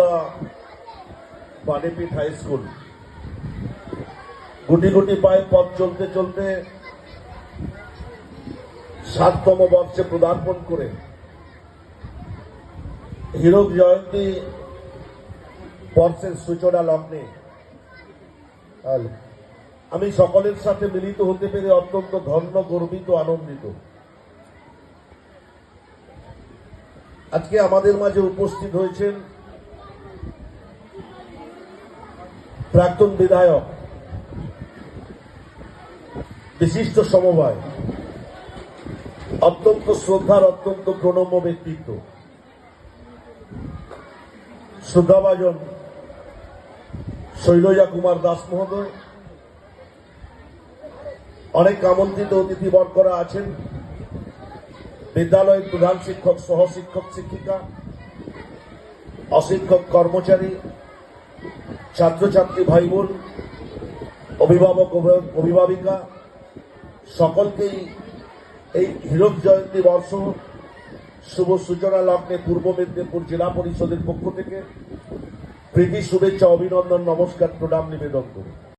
The বানেপিট high school গুটি গুটি পায়ে পথ চলতে চলতে সাততম বর্ষে পদার্পণ করে হীরক জয়ন্তী বর্ষের সূচনা লগ্নে আমি সকলের সাথে মিলিত হতে পেরে অত্যন্ত ধন্য গর্বিত, আনন্দিত। আজকে আমাদের মাঝে উপস্থিত হয়েছেন প্রাক্তন বিধায়ক, বিশিষ্ট সমবায়, অত্যন্ত শ্রদ্ধার, অত্যন্ত প্রণম্য ব্যক্তিত্ব শ্রদ্ধাভাজন শৈলজা কুমার দাস মহোদয়, অনেক আমন্ত্রিত অতিথি বর্গরা আছেন, বিদ্যালয়ের প্রধান শিক্ষক সহ শিক্ষক শিক্ষিকা, অশিক্ষক কর্মচারী ছাত্রছাত্রী ভাই বোন অভিভাবক, অভিভাবিকা, সকলকেই এই হীরক জয়ন্তী বর্ষ শুভ সূচনা লগ্নে পূর্ব মেদিনীপুর জেলা পরিষদের পক্ষ থেকে প্রীতি, শুভেচ্ছা, অভিনন্দন, নমস্কার, প্রণাম, নিবেদন করি।